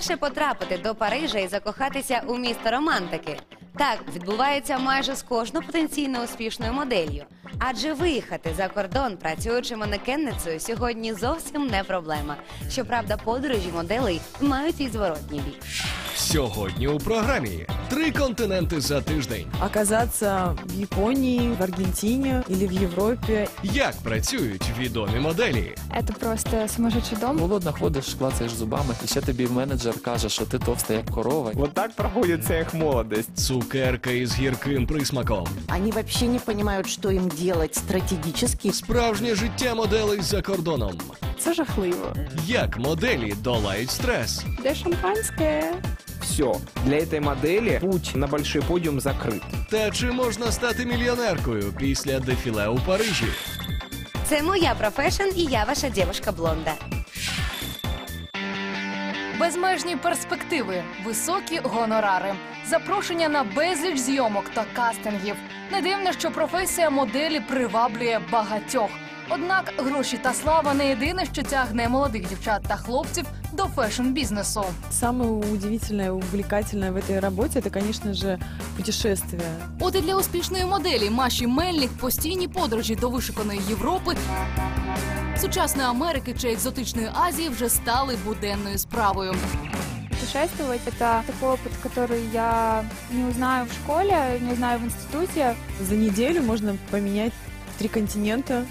вперше потрапити до Парижа і закохатися у місто романтики. Так відбувається майже з кожною потенційно успішною моделлю. Адже виїхати за кордон, працюючи манекенницею, сьогодні зовсім не проблема. Щоправда, подорожі моделей мають і зворотній бік. Сьогодні у програмі три континенти за тиждень. оказаться в Японии, в Аргентине или в Европе. Як працюють відомі моделі? Это просто сумасшедший дом. Голодно ходиш, клацаєш зубами, і ще тобі менеджер каже, що ти товста як корова. Вот так проходит их молодость. Цукерка із гірким присмаком. Они вообще не понимают, что им делать стратегически. Справжнє життя моделей за кордоном. Це жахливо. Як моделі долають стрес? Де шампанське? Все. Для этой модели путь на большой подиум закрыт. Та чи можна стати мільйонеркою після дефіле у Парижі? Це моя профешн, і я ваша дівчинка блонда. Безмежні перспективи, високі гонорари, запрошення на безліч зйомок та кастингів. Не дивно, що професія моделі приваблює багатьох. Однак гроші та слава не єдине, що тягне молодих дівчат та хлопців до фешн-бізнесу. Самое удивительное и увлекательное в этой работе это, конечно же, путешествия. От і для успішної моделі Маші Мельник постійні подорожі до вишуканої Європи, сучасної Америки чи екзотичної Азії вже стали буденною справою. Путешествовать – это такой опыт, который я не узнаю в школе, не узнаю в институте. За неделю можно поменять три континента,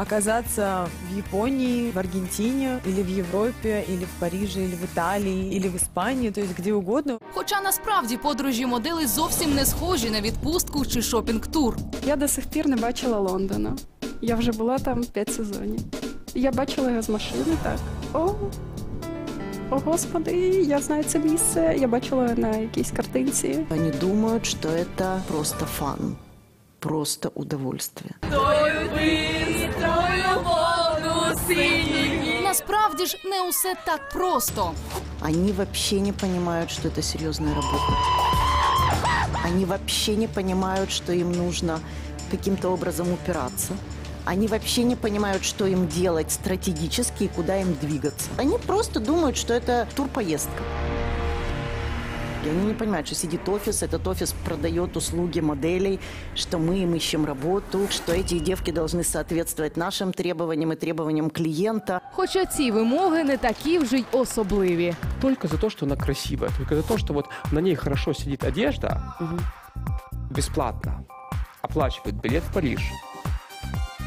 оказаться в Японии, в Аргентине, или в Европе, или в Париже, или в Италии, или в Испании, то есть где угодно. Хоча насправді подорожі моделей зовсім не схожі на відпустку чи шопінг-тур. Я до сих пір не бачила Лондона. Я вже була там 5 сезонів. Я бачила його з машини, так. О, о господи, я знаю це місце. Я бачила на якійсь картинці. Они думают, что это просто фан, просто удовольствие. Насправді ж не усе так просто. Они вообще не понимают, что это серьезная работа. Они вообще не понимают, что им нужно каким-то образом упираться. Они вообще не понимают, что им делать стратегически и куда им двигаться. Они просто думают, что это турпоездка. И они не понимают, что сидит офис, этот офис продает услуги моделей, что мы им ищем работу, что эти девки должны соответствовать нашим требованиям и требованиям клиента. Хоча ці вимоги не такі вже й особливі. только за то, что она красивая, только за то, что вот на ней хорошо сидит одежда, бесплатно оплачивает билет в Париж.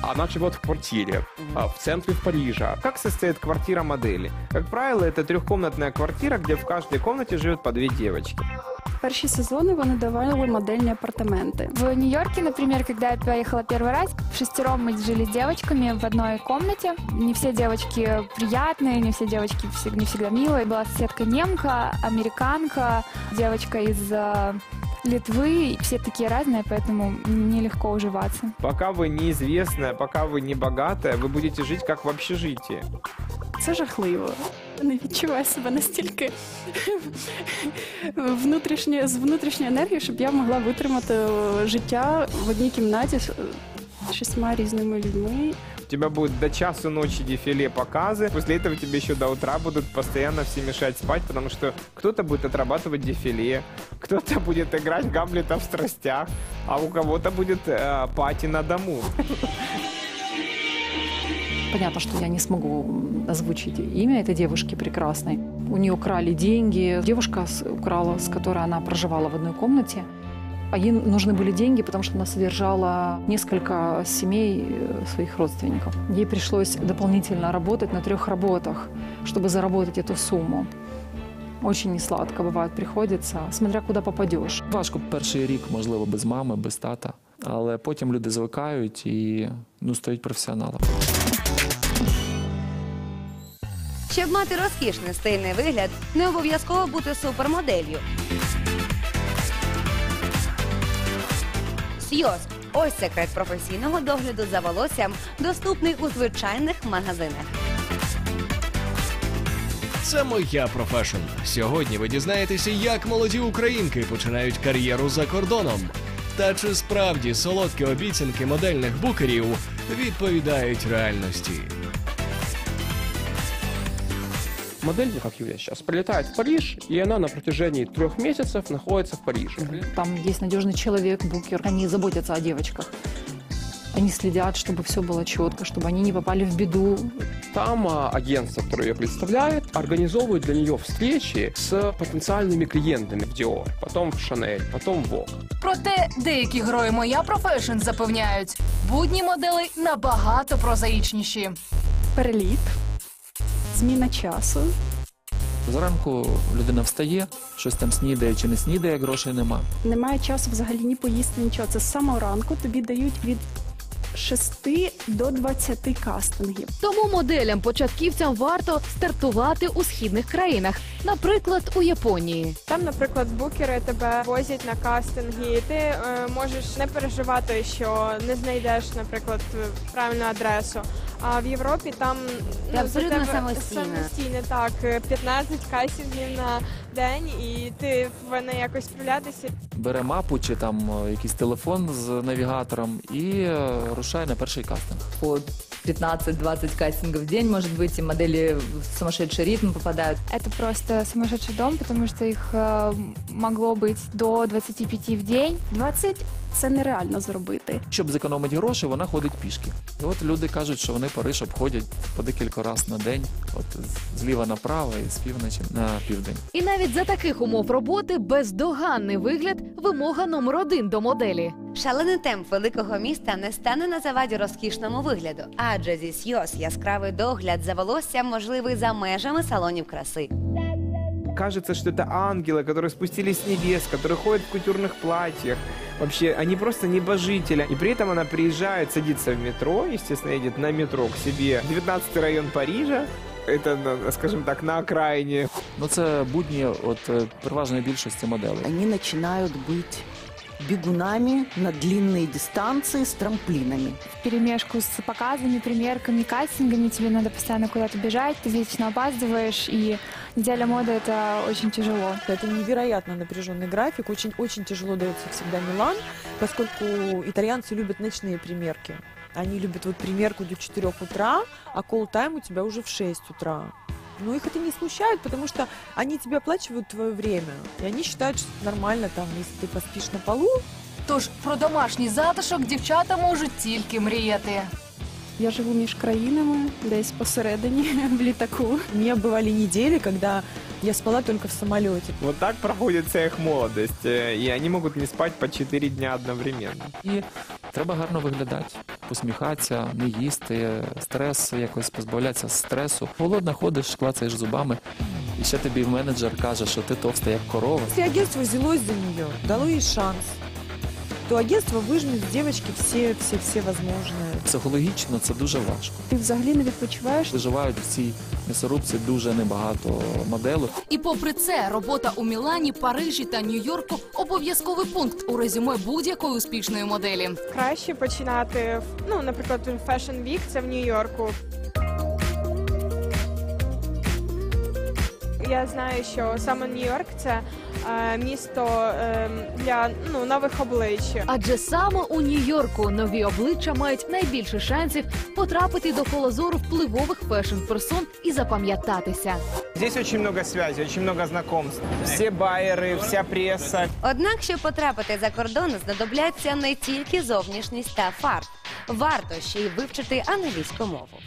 Она живет в квартире а, в центре Парижа. Как состоит квартира модели? Как правило, это трехкомнатная квартира, где в каждой комнате живет по две девочки. Перші сезони вони давали модельні апартаменти. В Нью-Йорке, например, когда я поехала первый раз, шестером мы жили с девочками в одной комнате. Не все девочки приятные, не все девочки не всегда милые. Была соседка немка, американка, девочка из э, Литвы. Все такие разные, поэтому нелегко уживаться. Пока вы неизвестная, пока вы не богатая, вы будете жить как в общежитии. Це жахливо. Не відчуваю себе настільки внутрішньо, з внутрішньою енергією, щоб я могла витримати е, життя в одній кімнаті з е, шістьма різними людьми. Тебя будет до часу ночи дефиле показы. После этого тебе еще до утра будут постоянно все мешать спать, потому что кто-то будет отрабатывать дефиле, кто-то будет играть Гамлета в страстях, а у кого-то будет э, пати на дому. Понятно, что я не смогу озвучить имя этой девушки прекрасной. У нее украли деньги. Девушка украла, с которой она проживала в одной комнате. А ей нужны были деньги, потому что она содержала несколько семей э, своих родственников. Ей пришлось дополнительно работать на трех работах, чтобы заработать эту сумму. Очень несладко бывает приходится, смотря куда попадешь. Важко перший рік, можливо, без мами, без тата. Але потім люди звикають і ну, стають професіоналами. Щоб мати розкішний стильний вигляд, не обов'язково бути супермоделлю. Сйоз ось секрет професійного догляду за волоссям, доступний у звичайних магазинах. Це моя профешн. Сьогодні ви дізнаєтеся, як молоді українки починають кар'єру за кордоном. Та чи справді солодкі обіцянки модельних букерів відповідають реальності? Модель, как Юля сейчас, прилетает в Париж, и она на протяжении трех месяцев находится в Париже. Там есть надежный человек, букер. Они заботятся о девочках. Они следят, чтобы все было четко, чтобы они не попали в беду. Там а, агентство, которое ее представляет, организовывает для нее встречи с потенциальными клиентами в Dior, потом в Chanel, потом в Vogue. Проте деякі герої моя профешн запевняють, будні моделей набагато прозаїчніші. Переліт, зміна часу. Зранку людина встає, щось там снідає чи не снідає, грошей нема. Немає часу взагалі ні поїсти, нічого. Це з самого ранку тобі дають від 6 до 20 кастингів. Тому моделям початківцям варто стартувати у східних країнах, наприклад, у Японії. Там, наприклад, букери тебе возять на кастинги, і ти е, можеш не переживати, що не знайдеш, наприклад, правильну адресу. А в Європі там Ти абсолютно за тебе самостійна. самостійно, так, е, 15 кастингів на день, і ти повинна якось справлятися. Бере мапу чи там е, якийсь телефон з навігатором і е, рушає на перший кастинг. по 15-20 кастингов в день, может быть, и модели в сумасшедший ритм попадают. Это просто сумасшедший дом, потому что их э, могло быть до 25 в день. 20 це нереально зробити. Щоб зекономити гроші, вона ходить пішки. І от люди кажуть, що вони Париж обходять по декілька разів на день, от з- зліва направо і з півночі на південь. І навіть за таких умов роботи бездоганний вигляд вимога номер один до моделі. Шалений темп великого міста не стане на заваді розкішному вигляду, адже зі сйоз яскравий догляд за волоссям можливий за межами салонів краси. Кажется, что это ангелы, которые спустились с небес, которые ходят в кутюрных платьях. Вообще, они просто небожители. И при этом она приезжает, садится в метро, естественно, едет на метро к себе. 19 район Парижа. Это, на- скажем так, на окраине. Ну це будні от е, переважної більшості моделей. Они начинают быть бегунами на длинные дистанции с трамплинами. В перемешку с показами, примерками, кастингами тебе надо постоянно куда-то бежать, ты вечно опаздываешь, и неделя моды — это очень тяжело. Это невероятно напряженный график. Очень-очень тяжело дается всегда Милан, поскольку итальянцы любят ночные примерки. Они любят вот примерку до 4 утра, а колл-тайм у тебя уже в 6 утра. Но их это не смущает, потому что они тебе оплачивают твое время. И они считают, что это нормально, там, если ты поспишь на полу, Тож про домашній затишок дівчата можуть тільки мріяти. Я живу між країнами, десь посередині в літаку. У меня бывали недели, когда я спала только в самолете. Вот так проходит вся их молодость. э, И они могут не спать по 4 дня одновременно. І треба гарно виглядати, посміхатися, не їсти, стрес, якось позбавлятися стресу. Голодна ходиш, клацаєш зубами, і ще тобі менеджер каже, що ти товста як корова. Если агентство взялось за нее, дало ей шанс, то агентство выжмет с девочки все, все, все возможные. Психологічно це дуже важко. Ти взагалі не відпочиваєш. Виживають в цій м'ясорубці дуже небагато моделей. І попри це, робота у Мілані, Парижі та Нью-Йорку обов'язковий пункт у резюме будь-якої успішної моделі. Краще починати, ну, наприклад, Fashion Week, це в Нью-Йорку. Я знаю, що саме Нью-Йорк це місто е, для ну, нових облич. Адже саме у Нью-Йорку нові обличчя мають найбільше шансів потрапити до кола зору впливових фешн-персон і запам'ятатися. Здесь очень много связей, очень много знакомств. Все байеры, вся пресса. Однак, щоб потрапити за кордон, знадобляться не тільки зовнішність та фарт. Варто ще й вивчити англійську мову.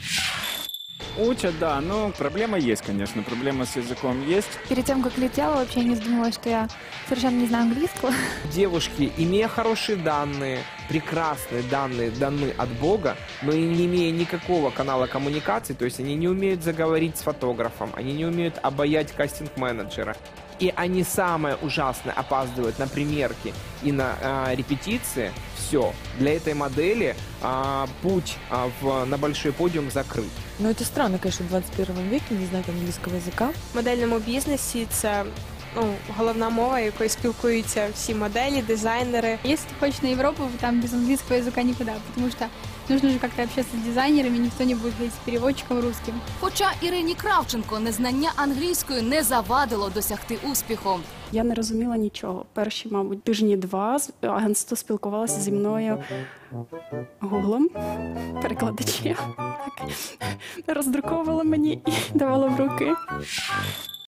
Учат, да, но проблема есть, конечно, проблема с языком есть. Перед тем, как летела, вообще не задумывалась, что я совершенно не знаю английского. Девушки, имея хорошие данные, прекрасные данные, данные от Бога, но и не имея никакого канала коммуникации, то есть они не умеют заговорить с фотографом, они не умеют обаять кастинг-менеджера, и они самое ужасное опаздывают на примерки и на а, репетиции, все, для этой модели а, путь а, в, на большой подиум закрыт. Но это странно, конечно, в 21 веке не знать английского языка. В модельному бізнесі це ну, головна мова, якою спілкуються всі моделі, дизайнери. Если ты хочешь на Европу, там без английского языка никуда, потому что Нужно же как-то общаться с дизайнерами, никто не будет говорить с переводчиком русским. Хоча Ірині Кравченко незнання англійської не завадило досягти успіху. Я не розуміла нічого. Перші, мабуть, тижні два агентство спілкувалося зі мною гуглом, перекладачі. Так роздруковувало мені і давало в руки.